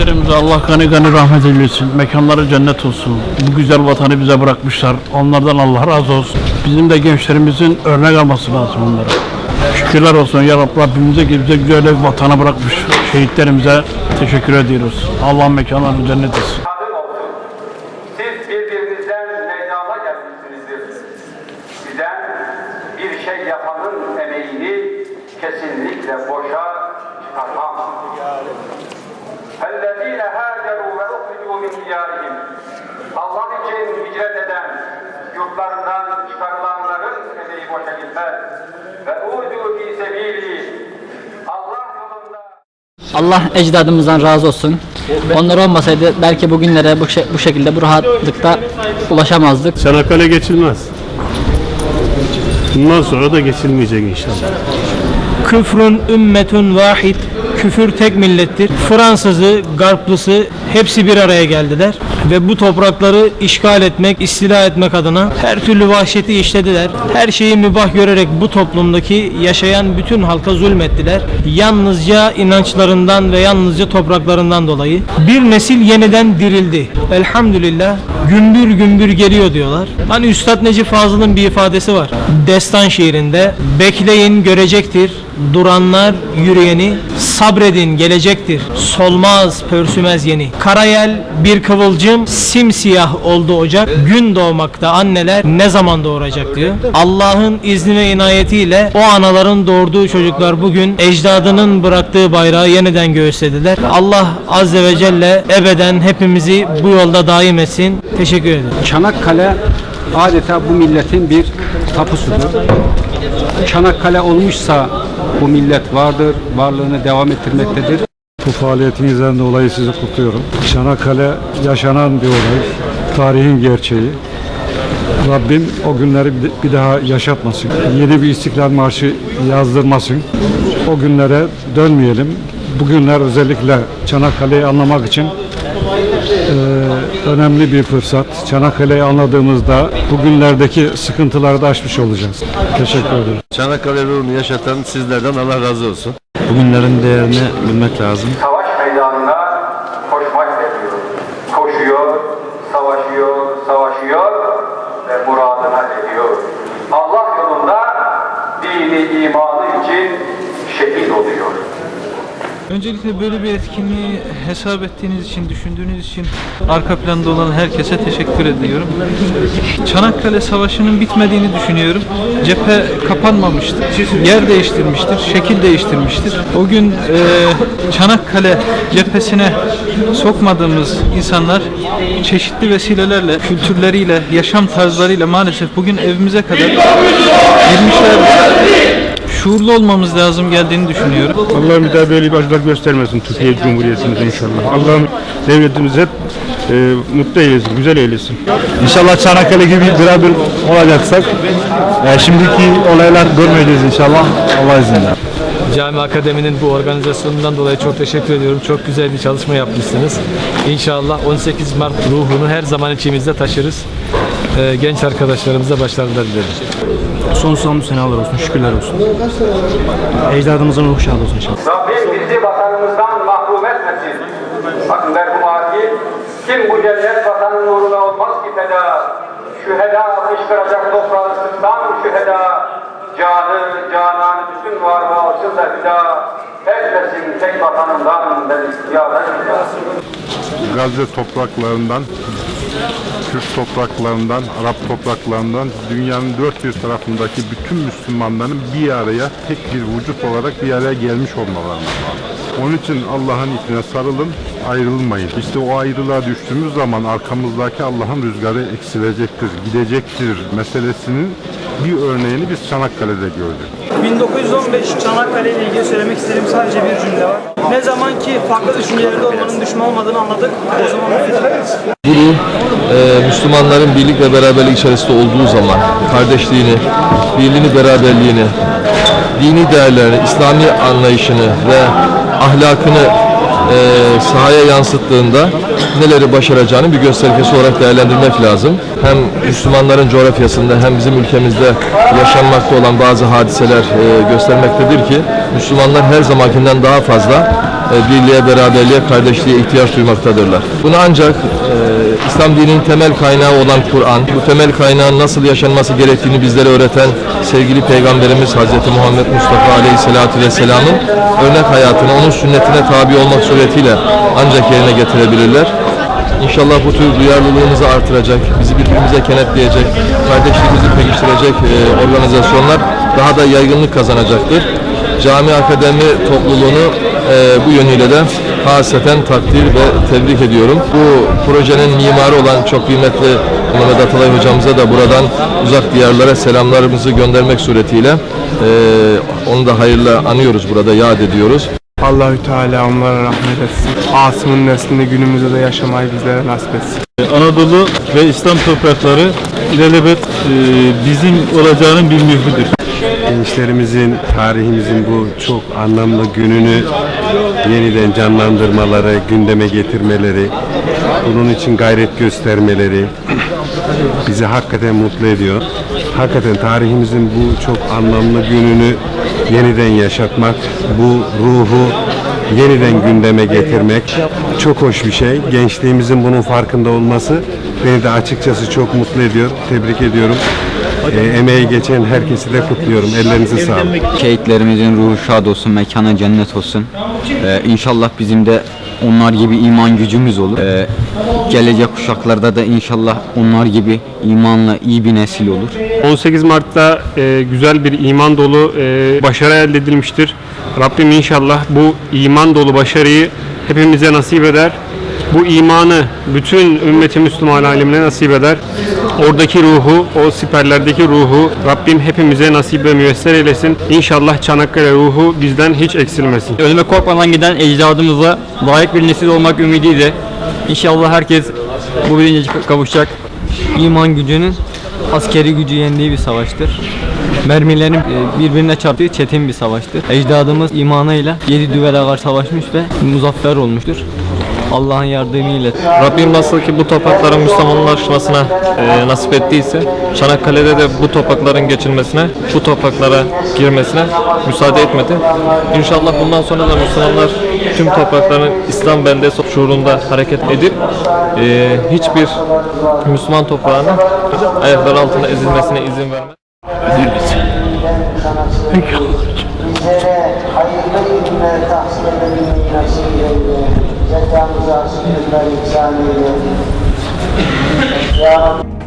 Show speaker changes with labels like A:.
A: Büyüklerimize Allah gani gani rahmet eylesin. Mekanları cennet olsun. Bu güzel vatanı bize bırakmışlar. Onlardan Allah razı olsun. Bizim de gençlerimizin örnek alması lazım onlara. Şükürler olsun ya Rabbi Rabbimize bize güzel bir vatana bırakmış. Şehitlerimize teşekkür ediyoruz. Allah mekanlarını cennet etsin.
B: Allah için hicret eden yurtlarından çıkarılanların emeği boşa gitmez. Ve ucu fi sebili
C: Allah ecdadımızdan razı olsun. Onlar olmasaydı belki bugünlere bu, şe bu şekilde bu rahatlıkta ulaşamazdık.
D: Çanakkale geçilmez. Bundan sonra da geçilmeyecek inşallah.
E: Küfrün ümmetün vahid Küfür tek millettir. Fransızı, Garplısı hepsi bir araya geldiler ve bu toprakları işgal etmek, istila etmek adına her türlü vahşeti işlediler. Her şeyi mübah görerek bu toplumdaki yaşayan bütün halka zulmettiler. Yalnızca inançlarından ve yalnızca topraklarından dolayı bir nesil yeniden dirildi. Elhamdülillah gümbür gümbür geliyor diyorlar. Hani Üstad Necip Fazıl'ın bir ifadesi var. Destan şiirinde bekleyin görecektir. Duranlar yürüyeni sabredin gelecektir. Solmaz pörsümez yeni. Karayel bir kıvılcım simsiyah oldu ocak. Gün doğmakta anneler ne zaman doğuracak diyor. Allah'ın izni ve inayetiyle o anaların doğurduğu çocuklar bugün ecdadının bıraktığı bayrağı yeniden göğüslediler. Allah azze ve celle ebeden hepimizi bu yolda daim etsin. Teşekkür ederim.
F: Çanakkale adeta bu milletin bir tapusudur. Çanakkale olmuşsa bu millet vardır, varlığını devam ettirmektedir.
G: Bu faaliyetinizden dolayı sizi kutluyorum. Çanakkale yaşanan bir olay, tarihin gerçeği. Rabbim o günleri bir- daha yaşatmasın. Yeni bir İstiklal Marşı yazdırmasın. O günlere dönmeyelim. Bugünler özellikle Çanakkale'yi anlamak için eee, önemli bir fırsat. Çanakkale'yi anladığımızda bugünlerdeki sıkıntıları da aşmış olacağız. Teşekkür ederim.
H: Çanakkale ruhunu yaşatan sizlerden Allah razı olsun.
I: Bugünlerin değerini bilmek lazım.
B: savaş meydanına koşmak ediyor. Koşuyor, savaşıyor, savaşıyor ve muradına eriyor. Allah yolunda dini imanı için şehit oluyor.
E: Öncelikle böyle bir etkinliği hesap ettiğiniz için, düşündüğünüz için arka planda olan herkese teşekkür ediyorum. Çanakkale Savaşı'nın bitmediğini düşünüyorum. Cephe kapanmamıştır. Yer değiştirmiştir, şekil değiştirmiştir. O gün e, Çanakkale cephesine sokmadığımız insanlar çeşitli vesilelerle, kültürleriyle, yaşam tarzlarıyla maalesef bugün evimize kadar girmişler şuurlu olmamız lazım geldiğini düşünüyorum.
D: Allah'ım bir daha böyle bir acılar göstermesin Türkiye Cumhuriyetimize inşallah. Allah'ım devletimizi hep e, mutlu eylesin, güzel eylesin.
G: İnşallah Çanakkale gibi beraber olacaksak e, şimdiki olaylar görmeyeceğiz inşallah. Allah izniyle.
E: Cami Akademi'nin bu organizasyonundan dolayı çok teşekkür ediyorum. Çok güzel bir çalışma yapmışsınız. İnşallah 18 Mart ruhunu her zaman içimizde taşırız. Ee, genç arkadaşlarımıza başarılar dilerim.
I: Sonsuz senalar olsun, şükürler olsun. Ecdadımızın ruhu şad olsun inşallah.
B: Rabbim bizi vatanımızdan mahrum etmesin. Bakın merhum Akif, kim bu cennet vatanın uğruna olmaz ki feda. Şüheda fışkıracak toprağı sıktan şüheda. Canı, canan, bütün varlığı alsın da hüda. Etmesin tek vatanından beni yâden
J: Gazze topraklarından, Türk topraklarından, Arap topraklarından dünyanın dört bir tarafındaki bütün Müslümanların bir araya tek bir vücut olarak bir araya gelmiş olmalarına bağlı. Onun için Allah'ın ipine sarılın, ayrılmayın. İşte o ayrılığa düştüğümüz zaman arkamızdaki Allah'ın rüzgarı eksilecektir, gidecektir meselesinin bir örneğini biz Çanakkale'de gördük.
K: 1915 Çanakkale ile ilgili söylemek istediğim sadece bir cümle var. Ne zaman ki farklı düşüncelerde olmanın düşman olmadığını anladık, o zaman
H: Bu e, Müslümanların birlik ve beraberlik içerisinde olduğu zaman kardeşliğini, birliğini, beraberliğini, dini değerlerini, İslami anlayışını ve ahlakını e, sahaya yansıttığında neleri başaracağını bir göstergesi olarak değerlendirmek lazım. Hem Müslümanların coğrafyasında hem bizim ülkemizde yaşanmakta olan bazı hadiseler e, göstermektedir ki Müslümanlar her zamankinden daha fazla e, birliğe, beraberliğe, kardeşliğe ihtiyaç duymaktadırlar. Bunu ancak e, İslam dininin temel kaynağı olan Kur'an, bu temel kaynağın nasıl yaşanması gerektiğini bizlere öğreten sevgili Peygamberimiz Hz. Muhammed Mustafa Aleyhisselatü Vesselam'ın örnek hayatını, onun sünnetine tabi olmak suretiyle ancak yerine getirebilirler. İnşallah bu tür duyarlılığımızı artıracak, bizi birbirimize kenetleyecek, kardeşliğimizi pekiştirecek e, organizasyonlar daha da yaygınlık kazanacaktır. Cami Akademi topluluğunu e, bu yönüyle de hasreten takdir ve tebrik ediyorum. Bu projenin mimarı olan çok kıymetli Mehmet Atalay hocamıza da buradan uzak diyarlara selamlarımızı göndermek suretiyle e, onu da hayırla anıyoruz burada, yad ediyoruz.
D: Allahü Teala onlara rahmet etsin. Asım'ın neslinde günümüzde de yaşamayı bizlere nasip etsin.
A: Anadolu ve İslam toprakları ilelebet e, bizim olacağının bir mührüdür.
J: Gençlerimizin, tarihimizin bu çok anlamlı gününü yeniden canlandırmaları, gündeme getirmeleri, bunun için gayret göstermeleri bizi hakikaten mutlu ediyor. Hakikaten tarihimizin bu çok anlamlı gününü yeniden yaşatmak, bu ruhu yeniden gündeme getirmek çok hoş bir şey. Gençliğimizin bunun farkında olması beni de açıkçası çok mutlu ediyor. Tebrik ediyorum. Ee, emeği geçen herkesi de kutluyorum. Ellerinize sağlık.
F: Şehitlerimizin ruhu şad olsun, mekanı cennet olsun. Ee, inşallah bizim de onlar gibi iman gücümüz olur. Ee, gelecek kuşaklarda da inşallah onlar gibi imanla iyi bir nesil olur.
D: 18 Mart'ta e, güzel bir iman dolu e, başarı elde edilmiştir. Rabbim inşallah bu iman dolu başarıyı hepimize nasip eder. Bu imanı bütün ümmeti Müslüman alemine nasip eder. Oradaki ruhu, o siperlerdeki ruhu Rabbim hepimize nasip ve müyesser eylesin. İnşallah Çanakkale ruhu bizden hiç eksilmesin.
C: Ölüme korkmadan giden ecdadımıza layık bir nesil olmak ümidiyle İnşallah herkes bu bilince kavuşacak. İman gücünün askeri gücü yendiği bir savaştır. Mermilerin e, birbirine çarptığı çetin bir savaştır. Ecdadımız imanıyla yedi düvele karşı savaşmış ve muzaffer olmuştur. Allah'ın yardımıyla.
H: Rabbim nasıl ki bu toprakların Müslümanlaşmasına e, nasip ettiyse Çanakkale'de de bu toprakların geçilmesine, bu topraklara girmesine müsaade etmedi. İnşallah bundan sonra da Müslümanlar tüm toprakların İslam beldesi şuurunda hareket edip e, hiçbir Müslüman toprağının ayakları altına ezilmesine izin vermez.
A: Peki Allah.
L: يجعل ذا سيدنا الإنسان يا رب